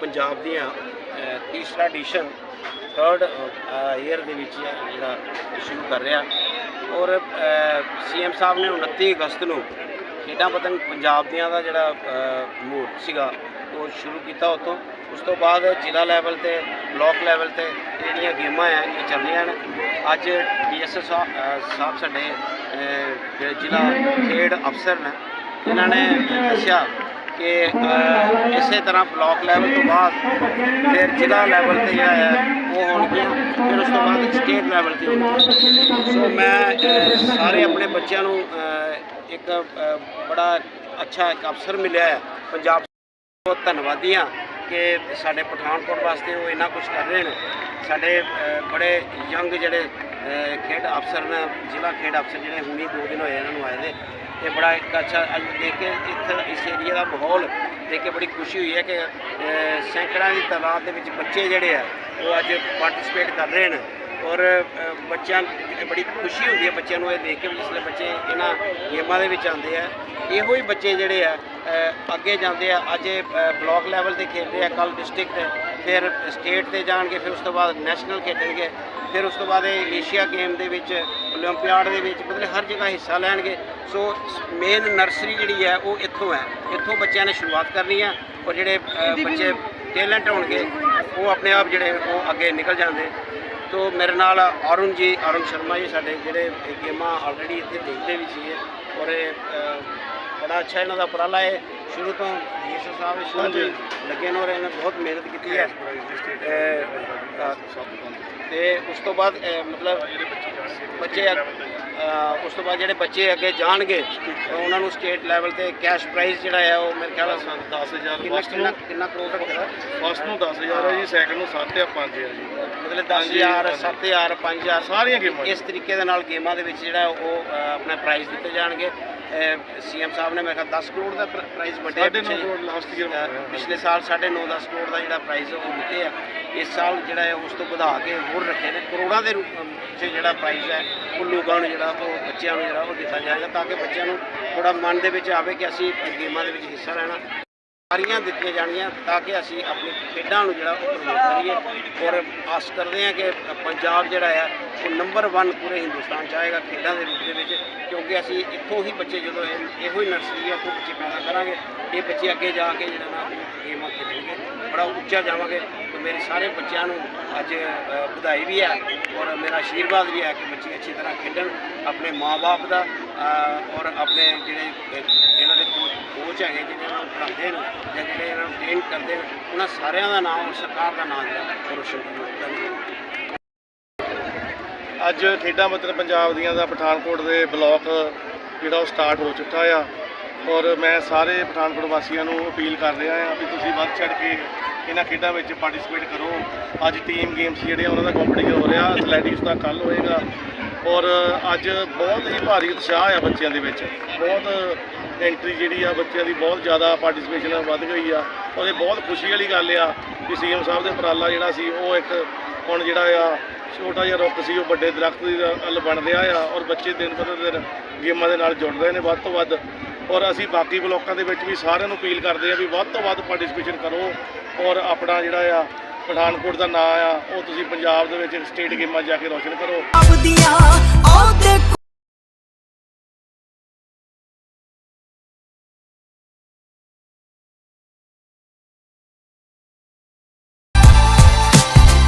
ਪੰਜਾਬ ਦੀਆਂ ਅ, ਤੀਸਰਾ edition third year ਦੇ ਵਿੱਚ ਜਿਹੜਾ ਸ਼ੁਰੂ ਕਰ ਰਿਹਾ। ਔਰ ਸੀਐਮ ਸਾਹਿਬ ਨੇ 29 ਅਗਸਤ ਨੂੰ ਖੇਡਾਂ ਪਤਨ ਪੰਜਾਬ ਦੀਆਂ ਦਾ ਜਿਹੜਾ ਅ, ਸੀਗਾ ਉਹ ਸ਼ੁਰੂ ਕੀਤਾ ਉਤੋਂ ਉਸ ਤੋਂ ਬਾਅਦ ਜ਼ਿਲ੍ਹਾ ਲੈਵਲ ਤੇ ਬਲਾਕ ਲੈਵਲ ਤੇ ਜਿਹੜੀਆਂ ਗੇਮਾਂ ਆ ਇਹ ਚੱਲੀਆਂ ਨੇ ਅੱਜ ਡੀਐਸਐਸ ਸਾਹਿਬ ਸਾਡੇ ਅ, ਜ਼ਿਲ੍ਹਾ ਖੇਡ ਅਫਸਰ ਨੇ। ਇਹਨਾਂ ਨੇ ਦੱਸਿਆ ਕਿ ਇਸੇ ਤਰ੍ਹਾਂ ਬਲਾਕ ਲੈਵਲ ਤੋਂ ਬਾਅਦ ਫਿਰ ਜ਼ਿਲ੍ਹਾ ਲੈਵਲ ਤੇ ਜਿਹੜਾ ਹੈ, ਉਹ ਹੋਣਗੀਆਂ। ਫਿਰ ਉਸ ਤੋਂ ਬਾਅਦ ਸਟੇਟ ਲੈਵਲ ਤੇ ਹੋਣਗੀਆਂ। ਸੋ ਮੈਂ ਸਾਰੇ ਆਪਣੇ ਬੱਚਿਆਂ ਨੂੰ ਇੱਕ ਬੜਾ ਅੱਛਾ ਇੱਕ ਅਫਸਰ ਮਿਲਿਆ ਹੈ। ਪੰਜਾਬ ਬਹੁਤ ਧੰਨਵਾਦੀ ਹਾਂ ਕਿ ਸਾਡੇ ਪਠਾਨਕੋਟ ਵਾਸਤੇ ਉਹ ਇੰਨਾ ਕੁਝ ਕਰ ਰਹੇ ਨੇ। ਸਾਡੇ ਬੜੇ ਯੰਗ ਜਿਹੜੇ ਖੇਡ ਅਫਸਰ ਨੇ, ਜ਼ਿਲ੍ਹਾ ਖੇਡ ਅਫਸਰ ਜਿਹੜੇ, ਹੁਣੀ ਦੋ ਦਿਨ ਹੋਏ ਇਹਨਾਂ ਨੂੰ ਆਏ ਨੇ ਤੇ ਬੜਾ ਇੱਕ ਅੱਛਾ ਅੱਜ ਦੇਖ ਕੇ ਇੱਥੇ ਇਸ ਏਰੀਆ ਦਾ ਮਾਹੌਲ ਦੇਖ ਕੇ ਬੜੀ ਖੁਸ਼ੀ ਹੋਈ ਹੈ ਕਿ ਅ, ਸੈਂਕੜਾਂ ਦੀ ਤਾਦਾਦ ਦੇ ਵਿੱਚ ਬੱਚੇ ਜਿਹੜੇ ਆ ਉਹ ਅੱਜ ਪਾਰਟਿਸਿਪੇਟ ਕਰ ਰਹੇ ਨੇ ਔਰ ਅ, ਬੱਚਿਆਂ ਨੂੰ ਬੜੀ ਖੁਸ਼ੀ ਹੁੰਦੀ ਹੈ ਬੱਚਿਆਂ ਨੂੰ ਇਹ ਦੇਖ ਕੇ ਵੀ ਜਿਸਲੇ ਬੱਚੇ ਇਹਨਾਂ ਗੇਮਾਂ ਦੇ ਵਿੱਚ ਆਉਂਦੇ ਆ ਇਹੋ ਹੀ ਬੱਚੇ ਜਿਹੜੇ ਆ ਅ, ਅੱਗੇ ਜਾਂਦੇ ਆ ਅੱਜ ਇਹ ਬਲਾਕ ਲੈਵਲ ਤੇ ਖੇਡਦੇ ਆ ਕੱਲ ਡਿਸਟ੍ਰਿਕਟ ਤੇ ਫਿਰ ਸਟੇਟ ਤੇ ਜਾਣਗੇ ਫਿਰ ਉਸ ਤੋਂ ਬਾਅਦ ਨੈਸ਼ਨਲ ਖੇਡਣਗੇ ਫਿਰ ਉਸ ਤੋਂ ਬਾਅਦ ਇਹ ਏਸ਼ੀਆ ਗੇਮ ਦੇ ਵਿੱਚ 올림픽 ਦੇ ਵਿੱਚ ਮਤਲਬ ਹਰ ਜਗ੍ਹਾ ਹਿੱਸਾ ਲੈਣਗੇ ਸੋ ਮੇਨ ਨਰਸਰੀ ਜਿਹੜੀ ਹੈ ਉਹ ਇੱਥੋਂ ਹੈ। ਇੱਥੋਂ ਬੱਚਿਆਂ ਨੇ ਸ਼ੁਰੂਆਤ ਕਰਨੀ ਆ ਔਰ ਜਿਹੜੇ ਬੱਚੇ ਟੈਲੈਂਟ ਹੋਣਗੇ ਉਹ ਆਪਣੇ ਆਪ ਜਿਹੜੇ ਉਹ ਅੱਗੇ ਨਿਕਲ ਜਾਂਦੇ। ਤੋ ਮੇਰੇ ਨਾਲ ਅਰੁਣ ਜੀ ਅਰੁਣ ਸ਼ਰਮਾ ਜੀ ਸਾਡੇ ਜਿਹੜੇ ਇਹ ਗੇਮਾਂ ਆਲਰੇਡੀ ਇੱਥੇ ਦੇਖਦੇ ਵੀ ਸੀਗੇ। ਔਰ ਇਹ ਬੜਾ ਅੱਛਾ ਇਹਨਾਂ ਦਾ ਉਪਰਾਲਾ ਹੈ। ਸ਼ੁਰੂ ਤੋਂ ਡੀਐਸਓ ਸਾਹਿਬ ਇਸ ਸ਼ੁਰੂ ਤੋਂ ਹੀ ਲੱਗੇ ਨੇ ਔਰ ਇਹਨਾਂ ਨੇ ਬਹੁਤ ਮਿਹਨਤ ਕੀਤੀ ਹੈ। ਤੇ ਉਸ ਤੋਂ ਬਾਅਦ ਮਤਲਬ ਬੱਚੇ ਉਸ ਤੋਂ ਬਾਅਦ ਜਿਹੜੇ ਬੱਚੇ ਅੱਗੇ ਜਾਣਗੇ ਉਹਨਾਂ ਨੂੰ ਸਟੇਟ ਲੈਵਲ ਤੇ ਕੈਸ਼ ਪ੍ਰਾਈਜ਼ ਜਿਹੜਾ ਹੈ ਉਹ ਮੇਰੇ ਖਿਆਲ ਨਾਲ 10000 ਕਿੰਨਾ ਫਸਟ ਨੂੰ। ਕਿੰਨਾ ਕਰੋੜ ਰੱਖਿਆ ਫਸਟ ਨੂੰ 10000 ਹੈ ਜੀ ਸੈਕੰਡ ਨੂੰ 7 ਜਾਂ 5000 ਜੀ। ਮਤਲਬ 10000 7000 5000 ਸਾਰੀਆਂ ਗੇਮਾਂ ਇਸ ਤਰੀਕੇ ਦੇ ਨਾਲ ਗੇਮਾਂ ਦੇ ਵਿੱਚ ਜਿਹੜਾ ਉਹ ਆਪਣਾ ਪ੍ਰਾਈਜ਼ ਦਿੱਤੇ ਜਾਣਗੇ। ਸੀਐਮ ਸਾਹਿਬ ਨੇ ਮੈਂ ਕਿਹਾ 10 ਕਰੋੜ ਦਾ ਪ੍ਰ- ਪ੍ਰਾਈਜ਼ ਅ, ਪਿਛਲੇ ਸਾਲ 9.5 10 ਕਰੋੜ ਦਾ ਜਿਹੜਾ ਪ੍ਰਾਈਜ਼ ਉਹ ਦਿੱਤੇ ਆ ਇਸ ਸਾਲ ਜਿਹੜਾ ਹੈ ਉਸ ਤੋਂ ਵਧਾ ਕੇ ਹੋਰ ਰੱਖੇ ਨੇ। ਕਰੋੜਾਂ ਦੇ ਰੂਪ 'ਚ ਜਿਹੜਾ ਪ੍ਰਾਈਜ਼ ਹੈ ਉਹ ਲੋਕਾਂ ਨੂੰ ਜਿਹੜਾ ਉਹ ਬੱਚਿਆਂ ਨੂੰ ਜਿਹੜਾ ਉਹ ਦਿੱਤਾ ਜਾਏਗਾ ਤਾਂ ਕਿ ਬੱਚਿਆਂ ਨੂੰ ਥੋੜਾ ਮਨ ਦੇ ਵਿੱਚ ਆਵੇ ਕਿ ਅਸੀਂ ਗੇਮਾਂ ਦੇ ਵਿੱਚ ਹਿੱਸਾ ਲੈਣਾ। ਸਾਰੀਆਂ ਦਿੱਤੀਆਂ ਜਾਣਗੀਆਂ ਤਾਂ ਕਿ ਅਸੀਂ ਆਪਣੀ ਖੇਡਾਂ ਨੂੰ ਜਿਹੜਾ ਉਹ ਪ੍ਰਮੋਟ ਕਰੀਏ। ਔਰ ਆਸ ਕਰਦੇ ਹਾਂ ਕਿ ਪੰਜਾਬ ਜਿਹੜਾ ਹੈ, ਉਹ ਨੰਬਰ 1 ਪੂਰੇ ਹਿੰਦੁਸਤਾਨ 'ਚ ਆਏਗਾ ਖੇਡਾਂ ਦੇ ਰੂਪ ਦੇ ਵਿੱਚ। ਕਿਉਂਕਿ ਅਸੀਂ ਇੱਥੋਂ ਹੀ ਬੱਚੇ ਜਦੋਂ ਇਹੋ ਹੀ ਨਰਸਰੀ ਹੈ ਤੋਂ ਬੱਚੇ ਪੈਦਾ ਕਰਾਂਗੇ, ਇਹ ਬੱਚੇ ਅੱਗੇ ਜਾ ਕੇ ਜਿਹੜਾ ਨਾ ਗੇਮਾਂ ਖੇਡਣਗੇ। ਬੜਾ ਉੱਚਾ ਜਾਵਾਂਗੇ। ਤੇ ਮੇਰੇ ਸਾਰੇ ਬੱਚਿਆਂ ਨੂੰ ਅੱਜ ਵਧਾਈ ਵੀ ਹੈ ਔਰ ਮੇਰਾ ਆਸ਼ੀਰਵਾਦ ਵੀ ਹੈ ਕਿ ਬੱਚੇ ਅੱਛੀ ਤਰ੍ਹਾਂ ਖੇਡਣ ਆਪਣੇ ਮਾਪੇ ਦਾ ਔਰ ਆਪਣੇ ਜਿਹੜੇ ਇਹਨਾਂ ਦੇ ਕੋਚ ਹੈਗੇ ਜਿਹੜੇ ਇਹਨਾਂ ਨੂੰ ਪੜ੍ਹਾਉਂਦੇ ਨੇ ਜਾਂ ਜਿਹੜੇ ਇਹਨਾਂ ਨੂੰ ਟ੍ਰੇਨ ਕਰਦੇ ਨੇ, ਉਹਨਾਂ ਸਾਰਿਆਂ ਦਾ ਨਾਮ ਔਰ ਸਰਕਾਰ ਦਾ ਨਾਮ ਜਿਹੜਾ ਰੋਸ਼ਨ ਕਰਨਾ ਧੰਨਵਾਦ। ਅੱਜ ਖੇਡਾਂ ਮਤਲਬ ਪੰਜਾਬ ਦੀਆਂ ਦਾ ਪਠਾਨਕੋਟ ਦੇ ਬਲਾਕ ਜਿਹੜਾ ਉਹ ਸਟਾਰਟ ਹੋ ਚੁੱਕਾ ਆ। ਔਰ ਮੈਂ ਸਾਰੇ ਪਠਾਨਕੋਟ ਵਾਸੀਆਂ ਨੂੰ ਅਪੀਲ ਕਰ ਰਿਹਾ ਹਾਂ ਵੀ ਤੁਸੀਂ ਵੱਧ ਚੜ ਕੇ ਇਹਨਾਂ ਖੇਡਾਂ ਵਿੱਚ ਪਾਰਟਿਸਿਪੇਟ ਕਰੋ। ਅੱਜ ਟੀਮ ਗੇਮਸ ਜਿਹੜੇ ਆ, ਉਹਨਾਂ ਦਾ ਕੰਪੀਟੀਸ਼ਨ ਹੋ ਰਿਹਾ ਐਥਲੈਟਿਕਸ ਦਾ ਕੱਲ ਹੋਏਗਾ। ਔਰ ਅੱਜ ਬਹੁਤ ਹੀ ਭਾਰੀ ਉਤਸ਼ਾਹ ਆ ਬੱਚਿਆਂ ਦੇ ਵਿੱਚ। ਬਹੁਤ ਐਂਟਰੀ ਜਿਹੜੀ ਆ, ਬੱਚਿਆਂ ਦੀ ਬਹੁਤ ਜ਼ਿਆਦਾ ਪਾਰਟਿਸਿਪੇਸ਼ਨ ਵੱਧ ਗਈ ਆ। ਔਰ ਇਹ ਬਹੁਤ ਖੁਸ਼ੀ ਵਾਲੀ ਗੱਲ ਆ ਕਿ ਸੀਐਮ ਸਾਹਿਬ ਦੇ ਉਪਰਾਲਾ ਜਿਹੜਾ ਸੀ, ਉਹ ਇੱਕ ਹੁਣ ਜਿਹੜਾ ਆ, ਛੋਟਾ ਜਿਹਾ ਰੁੱਖ ਸੀ, ਉਹ ਵੱਡੇ ਦਰਖਤ ਦੀ ਵੱਲ ਬਣ ਰਿਹਾ ਆ। ਔਰ ਬੱਚੇ ਦਿਨ ਬਦ ਦਿਨ ਗੇਮਾਂ ਦੇ ਨਾਲ ਜੁੜ ਰਹੇ ਨੇ ਵੱਧ ਤੋਂ ਵੱਧ। ਔਰ ਅਸੀਂ ਬਾਕੀ ਬਲੋਕਾਂ ਦੇ ਵਿੱਚ ਵੀ ਸਾਰਿਆਂ ਨੂੰ ਅਪੀਲ ਕਰਦੇ ਆ ਵੀ ਵੱਧ ਤੋਂ ਵੱਧ ਪਾਰਟਿਸਿਪੇਸ਼ਨ ਕਰੋ ਔਰ ਆਪਣਾ ਜਿਹੜਾ ਆ ਪਠਾਨਕੋਟ ਦਾ ਨਾਂ ਆ, ਉਹ ਤੁਸੀਂ ਪੰਜਾਬ ਦੇ ਵਿੱਚ ਸਟੇਟ ਗੇਮਾਂ 'ਚ ਜਾ ਕੇ ਰੌਸ਼ਨ ਕਰੋ।